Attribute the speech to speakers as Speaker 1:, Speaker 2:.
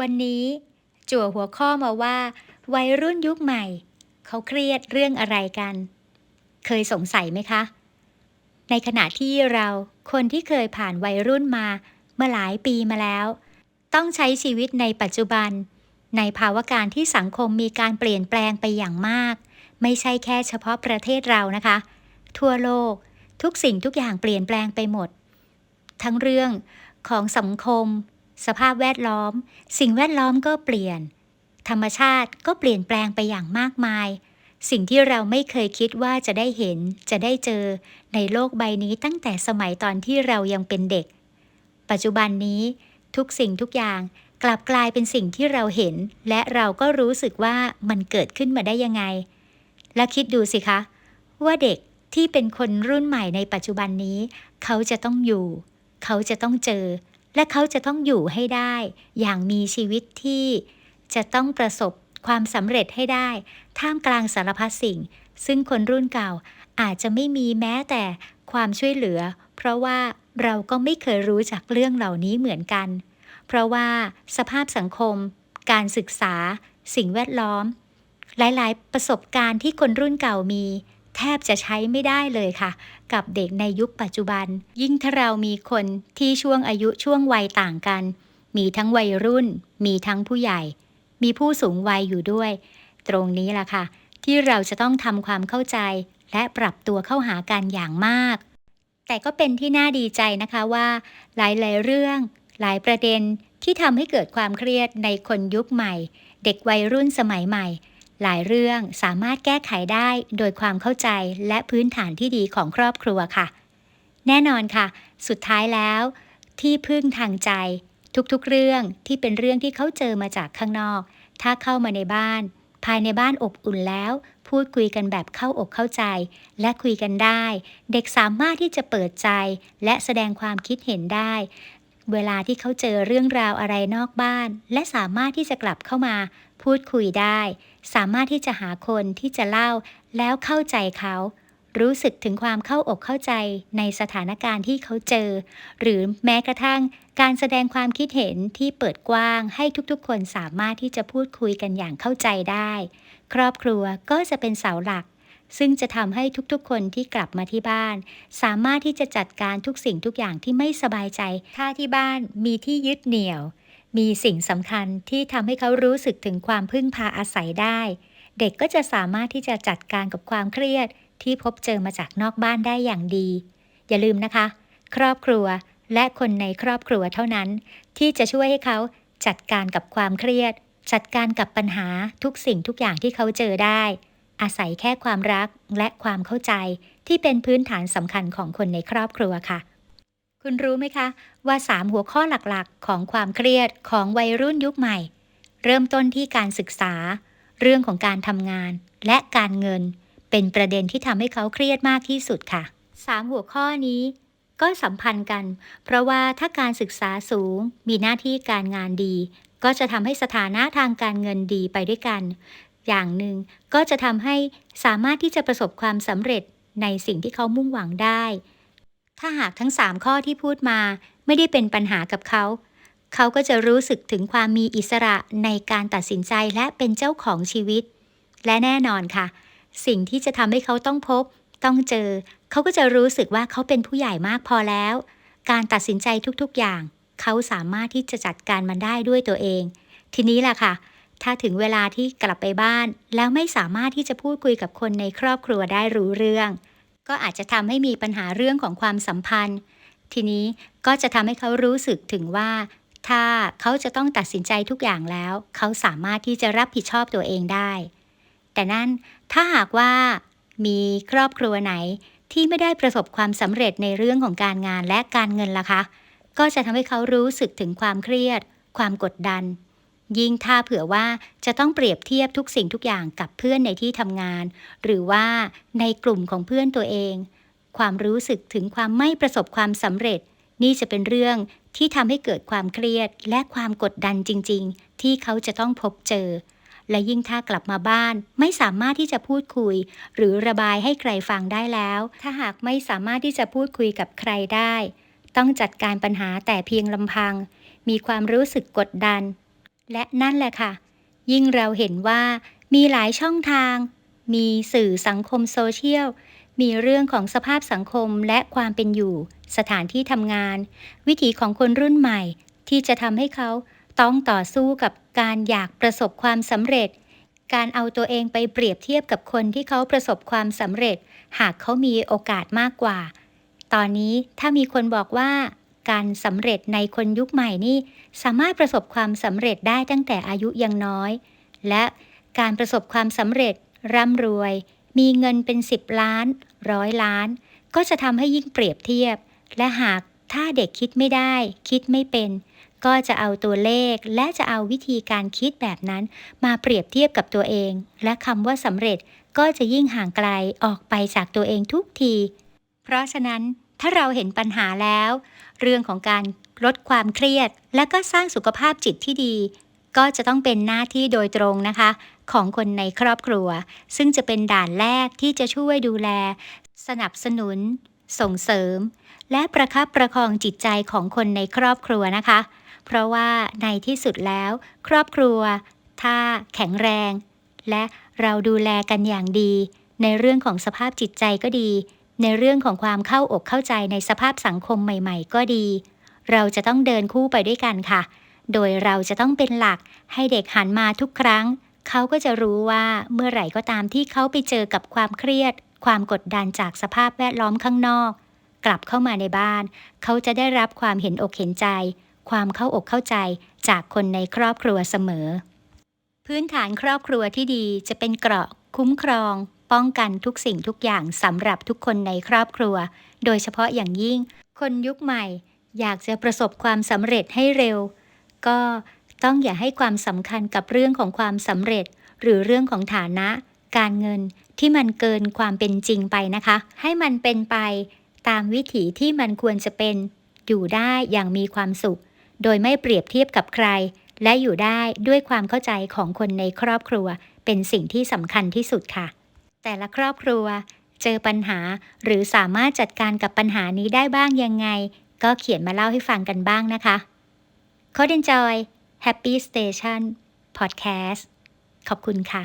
Speaker 1: วันนี้ จั่วหัวข้อมาว่า วัยรุ่นยุคใหม่ เขาเครียดเรื่องอะไรกัน เคยสงสัยไหมคะ ในขณะที่เราคนที่เคยผ่านวัยรุ่นมาเมื่อหลายปีมาแล้ว ต้องใช้ชีวิตในปัจจุบัน ในภาวะการที่สังคมมีการเปลี่ยนแปลงไปอย่างมาก ไม่ใช่แค่เฉพาะประเทศเรานะคะ ทั่วโลกทุกสิ่งทุกอย่างเปลี่ยนแปลงไปหมด ทั้งเรื่องของสังคม สภาพแวดล้อม สิ่งแวดล้อมก็เปลี่ยน ธรรมชาติก็เปลี่ยนแปลงไปอย่างมากมาย สิ่งที่เราไม่เคยคิดว่าจะได้เห็น จะได้เจอ ในโลกใบนี้ตั้งแต่สมัยตอนที่เรายังเป็นเด็ก ปัจจุบันนี้ ทุกสิ่งทุกอย่างกลับกลายเป็นสิ่งที่เราเห็น และเราก็รู้สึกว่ามันเกิดขึ้นมาได้ยังไง และคิดดูสิคะ ว่าเด็กที่เป็นคนรุ่นใหม่ในปัจจุบันนี้ เขาจะต้องอยู่ เขาจะต้องเจอ และเขาจะต้องอยู่ให้ได้ อย่างมีชีวิตที่จะต้องประสบความสำเร็จให้ได้ ท่ามกลางสารพัดสิ่ง ซึ่งคนรุ่นเก่าอาจจะไม่มีแม้แต่ความช่วยเหลือ เพราะว่าเราก็ไม่เคยรู้จักเรื่องเหล่านี้เหมือนกัน เพราะว่าสภาพสังคม การศึกษา สิ่งแวดล้อม หลาย ๆ ประสบการณ์ที่คนรุ่นเก่ามี แทบจะใช้ไม่ได้เลยค่ะ กับเด็กในยุคปัจจุบัน ยิ่งถ้าเรามีคนที่ช่วงอายุช่วงวัยต่างกัน มีทั้งวัยรุ่น มีทั้งผู้ใหญ่ มีผู้สูงวัยอยู่ด้วย ตรงนี้ล่ะค่ะ ที่เราจะต้องทำความเข้าใจ และปรับตัวเข้าหากันอย่างมาก แต่ก็เป็นที่น่าดีใจนะคะว่า หลายๆเรื่อง หลายประเด็นที่ทำให้เกิดความเครียดในคนยุคใหม่ เด็กวัยรุ่นสมัยใหม่ หลายเรื่องสามารถแก้ไขได้โดยความเข้าใจและพื้นฐานที่ดีของครอบครัวค่ะ แน่นอนค่ะ สุดท้ายแล้ว ที่พึ่งทางใจ ทุกๆเรื่องที่เป็นเรื่องที่เขาเจอมาจากข้างนอก ถ้าเข้ามาในบ้าน ภายในบ้านอบอุ่นแล้ว พูดคุยกันแบบเข้าอกเข้าใจ และคุยกันได้ เด็กสามารถที่จะเปิดใจ และแสดงความคิดเห็นได้ เวลาที่เขาเจอเรื่องราวอะไรนอกบ้าน และสามารถที่จะกลับเข้ามา พูดคุยได้ สามารถที่จะหาคนที่จะเล่า แล้วเข้าใจเขา รู้สึกถึงความเข้าอกเข้าใจในสถานการณ์ที่เขาเจอ หรือแม้กระทั่งการแสดงความคิดเห็นที่เปิดกว้าง ให้ทุกๆ คนสามารถที่จะพูดคุยกันอย่างเข้าใจได้ ครอบครัวก็จะเป็นเสาหลัก ซึ่งจะทำให้ทุกๆ คนที่กลับมาที่บ้าน สามารถที่จะจัดการทุกสิ่งทุกอย่างที่ไม่สบายใจ ถ้าที่บ้านมีที่ยึดเหนี่ยว มีสิ่งสำคัญที่ทำให้เขารู้สึกถึงความพึ่งพาอาศัยได้ เด็กก็จะสามารถที่จะจัดการกับความเครียด ที่พบเจอมาจากนอกบ้านได้อย่างดี อย่าลืมนะคะ ครอบครัวและคนในครอบครัวเท่านั้น ที่จะช่วยให้เขาจัดการกับความเครียด จัดการกับปัญหาทุกสิ่งทุกอย่างที่เขาเจอได้ อาศัยแค่ความรักและความเข้าใจที่เป็นพื้นฐานสำคัญของคนในครอบครัวค่ะ คุณรู้ไหมคะ ว่า 3 หัวข้อหลักๆ ของความเครียดของวัยรุ่นยุคใหม่ เริ่มต้นที่การศึกษา เรื่องของการทำงาน และการเงิน เป็นประเด็นที่ทำให้เขาเครียดมากที่สุดค่ะ 3 หัวข้อนี้ก็สัมพันธ์กัน เพราะว่าถ้าการศึกษาสูงมีหน้าที่การงานดี ก็จะทำให้สถานะทางการเงินดีไปด้วยกัน อย่างหนึ่งก็จะทำให้สามารถที่จะประสบความสำเร็จในสิ่งที่เขามุ่งหวังได้ ถ้าหากทั้ง 3 ข้อที่พูดมาไม่ได้เป็นปัญหากับเขา เขาก็จะรู้สึกถึงความมีอิสระในการตัดสินใจและเป็นเจ้าของชีวิต และแน่นอนค่ะ สิ่งที่จะทำให้เขาต้องพบ ต้องเจอ เขาก็จะรู้สึกว่าเขาเป็นผู้ใหญ่มากพอแล้ว การตัดสินใจทุกๆอย่าง เขาสามารถที่จะจัดการมันได้ด้วยตัวเอง ทีนี้แหละค่ะ ถ้าถึงเวลาที่กลับไปบ้าน แล้วไม่สามารถที่จะพูดคุยกับคนในครอบครัวได้รู้เรื่อง ก็อาจจะทำให้มีปัญหาเรื่องของความสัมพันธ์ ทีนี้ก็จะทำให้เขารู้สึกถึงว่า ถ้าเขาจะต้องตัดสินใจทุกอย่างแล้ว เขาสามารถที่จะรับผิดชอบตัวเองได้ แต่นั่นถ้าหากว่ามีครอบครัวไหนที่ไม่ได้ประสบความสำเร็จในเรื่องของการงานและการเงินล่ะคะ ก็จะทำให้เขารู้สึกถึงความเครียด ความกดดัน ยิ่งถ้าเผื่อว่าจะต้องเปรียบเทียบทุกสิ่งทุกอย่างกับเพื่อนในที่ทำงาน หรือว่าในกลุ่มของเพื่อนตัวเอง ความรู้สึกถึงความไม่ประสบความสำเร็จ นี่จะเป็นเรื่องที่ทำให้เกิดความเครียดและความกดดันจริง ๆ ที่เขาจะต้องพบเจอ และยิ่งถ้ากลับมาบ้าน ไม่สามารถที่จะพูดคุย หรือระบายให้ใครฟังได้แล้ว ถ้าหากไม่สามารถที่จะพูดคุยกับใครได้ ต้องจัดการปัญหาแต่เพียงลำพัง มีความรู้สึกกดดัน และนั่นแหละค่ะ ยิ่งเราเห็นว่ามีหลายช่องทาง มีสื่อสังคมโซเชียล มีเรื่องของสภาพสังคมและความเป็นอยู่ สถานที่ทำงาน วิถีของคนรุ่นใหม่ ที่จะทำให้เขาต้องต่อสู้กับการอยากประสบความสำเร็จ การเอาตัวเองไปเปรียบเทียบกับคนที่เขาประสบความสำเร็จ หากเขามีโอกาสมากกว่า ตอนนี้ถ้ามีคนบอกว่า การสำเร็จในคนยุคใหม่นี่สามารถประสบความสำเร็จได้ตั้งแต่อายุยังน้อย และการประสบความสำเร็จร่ำรวย มีเงินเป็น 10 ล้านร้อยล้าน ก็จะทำให้ยิ่งเปรียบเทียบ และหากถ้าเด็กคิดไม่ได้ คิดไม่เป็น ก็จะเอาตัวเลขและจะเอาวิธีการคิดแบบนั้น มาเปรียบเทียบกับตัวเอง และคำว่าสำเร็จก็จะยิ่งห่างไกลออกไปจากตัวเองทุกที เพราะฉะนั้น ถ้าเราเห็นปัญหาแล้ว เรื่องของการลดความเครียด และก็สร้างสุขภาพจิตที่ดี ก็จะต้องเป็นหน้าที่โดยตรงนะคะ ของคนในครอบครัว ซึ่งจะเป็นด่านแรกที่จะช่วยดูแล สนับสนุน ส่งเสริม และประคับประคองจิตใจของคนในครอบครัวนะคะ เพราะว่าในที่สุดแล้ว ครอบครัว ถ้าแข็งแรง และเราดูแลกันอย่างดี ในเรื่องของสภาพจิตใจก็ดี ในเรื่องของความเข้าอกเข้าใจในสภาพสังคมใหม่ ๆ ก็ดี เราจะต้องเดินคู่ไปด้วยกันค่ะ โดยเราจะต้องเป็นหลักให้เด็กหันมาทุกครั้ง เขาก็จะรู้ว่าเมื่อไหร่ก็ตามที่เขาไปเจอกับความเครียด ความกดดันจากสภาพแวดล้อมข้างนอก กลับเข้ามาในบ้าน เขาจะได้รับความเห็นอกเห็นใจ ความเข้าอกเข้าใจจากคนในครอบครัวเสมอ พื้นฐานครอบครัวที่ดีจะเป็นเกราะคุ้มครอง ป้องกันทุกสิ่งทุกอย่างสำหรับทุกคนในครอบครัว โดยเฉพาะอย่างยิ่ง คนยุคใหม่ อยากจะประสบความสำเร็จให้เร็ว ก็ต้องอย่าให้ความสำคัญกับเรื่องของความสำเร็จ หรือเรื่องของฐานะ การเงินที่มันเกินความเป็นจริงไปนะคะ ให้มันเป็นไปตามวิถีที่มันควรจะเป็น อยู่ได้อย่างมีความสุข โดยไม่เปรียบเทียบกับใคร และอยู่ได้ด้วยความเข้าใจของคนในครอบครัว เป็นสิ่งที่สำคัญที่สุดค่ะ แต่ละครอบครัว เจอปัญหาหรือสามารถจัดการกับปัญหานี้ได้บ้างยังไง ก็เขียนมาเล่าให้ฟังกันบ้างนะคะ c o d e Enjoy Happy Station Podcast ขอบคุณค่ะ